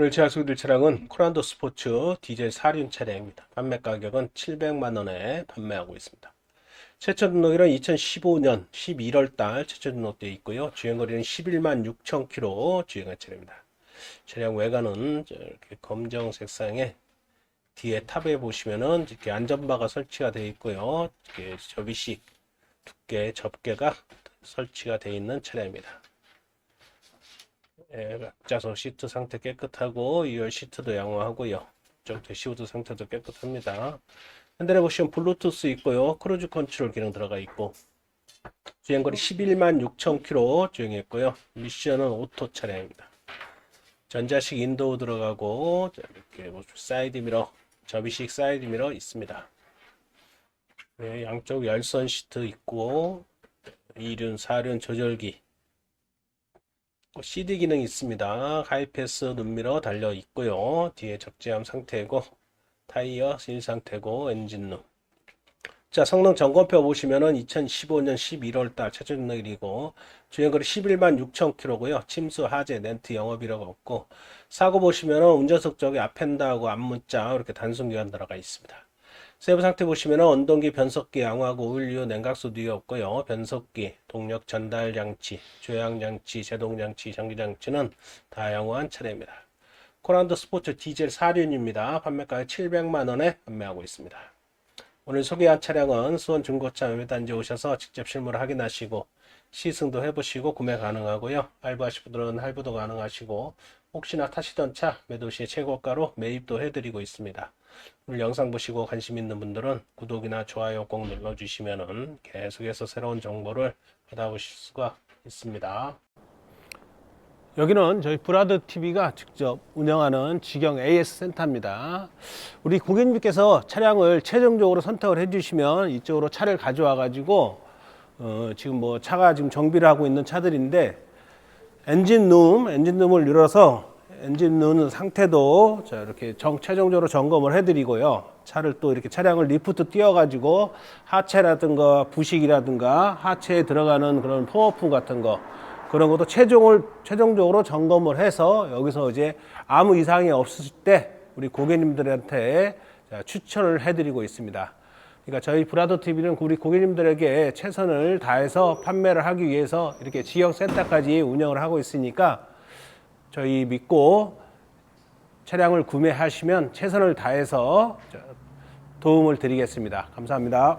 오늘 소개드릴 차량은 코란도 스포츠 디젤 4륜 차량입니다. 판매 가격은 700만 원에 판매하고 있습니다. 최초 등록일은 2015년 11월 달 최초 등록되어 있고요. 주행거리는 11만 6천 킬로 주행한 차량입니다. 차량 외관은 이렇게 검정 색상의 뒤에 탑에 보시면은 이렇게 안전바가 설치가 되어 있고요. 이렇게 접이식 두께 접게가 설치가 되어 있는 차량입니다. 예, 앞좌석 시트 상태 깨끗하고 2열 시트도 양호하고요. 좀 대시보드 상태도 깨끗합니다. 핸들에 보시면 블루투스 있고요. 크루즈 컨트롤 기능 들어가 있고 주행거리 11만 6천 킬로 주행했고요. 미션은 오토 차량입니다. 전자식 인도우 들어가고 자, 이렇게 뭐 사이드 미러, 접이식 사이드 미러 있습니다. 네, 양쪽 열선 시트 있고 2륜, 4륜 조절기 CD 기능 있습니다. 하이패스 눈미러 달려 있고요. 뒤에 적재함 상태고 타이어 실 상태고 엔진룸. 자, 성능 점검표 보시면은 2015년 11월 달 최저 등록일이고 주행거리 11만 6천 킬로고요. 침수, 하재, 렌트 영업이라고 없고 사고 보시면은 운전석 쪽에 앞핸다하고 앞문자 이렇게 단순 교환 들어가 있습니다. 세부 상태 보시면 원동기, 변속기, 양화구, 오일류, 냉각수 뒤에 없고요. 변속기, 동력 전달 장치, 조향 장치, 제동 장치, 전기 장치는 다 양호한 차량입니다. 코란도 스포츠 디젤 4륜입니다. 판매가격 700만 원에 판매하고 있습니다. 오늘 소개한 차량은 수원 중고차 매매단지 오셔서 직접 실물을 확인하시고 시승도 해보시고 구매 가능하고요. 할부하실 분들은 할부도 가능하시고 혹시나 타시던 차 매도 시에 최고가로 매입도 해드리고 있습니다. 오늘 영상 보시고 관심 있는 분들은 구독이나 좋아요 꼭 눌러주시면은 계속해서 새로운 정보를 받아보실 수가 있습니다. 여기는 저희 브라드 TV가 직접 운영하는 직영 AS 센터입니다. 우리 고객님께서 차량을 최종적으로 선택을 해주시면 이쪽으로 차를 가져와 가지고 어, 지금 뭐 차가 지금 정비를 하고 있는 차들인데 엔진룸, 엔진룸을 열어서 엔진룸 상태도 자, 이렇게 정, 최종적으로 점검을 해드리고요. 차를 또 이렇게 차량을 리프트 띄워가지고 하체라든가 부식이라든가 하체에 들어가는 그런 포어프 같은 거 그런 것도 최종을 최종적으로 점검을 해서 여기서 이제 아무 이상이 없을 때 우리 고객님들한테 자, 추천을 해드리고 있습니다. 그러니까 저희 브라더 TV는 우리 고객님들에게 최선을 다해서 판매를 하기 위해서 이렇게 지역 센터까지 운영을 하고 있으니까 저희 믿고 차량을 구매하시면 최선을 다해서 도움을 드리겠습니다. 감사합니다.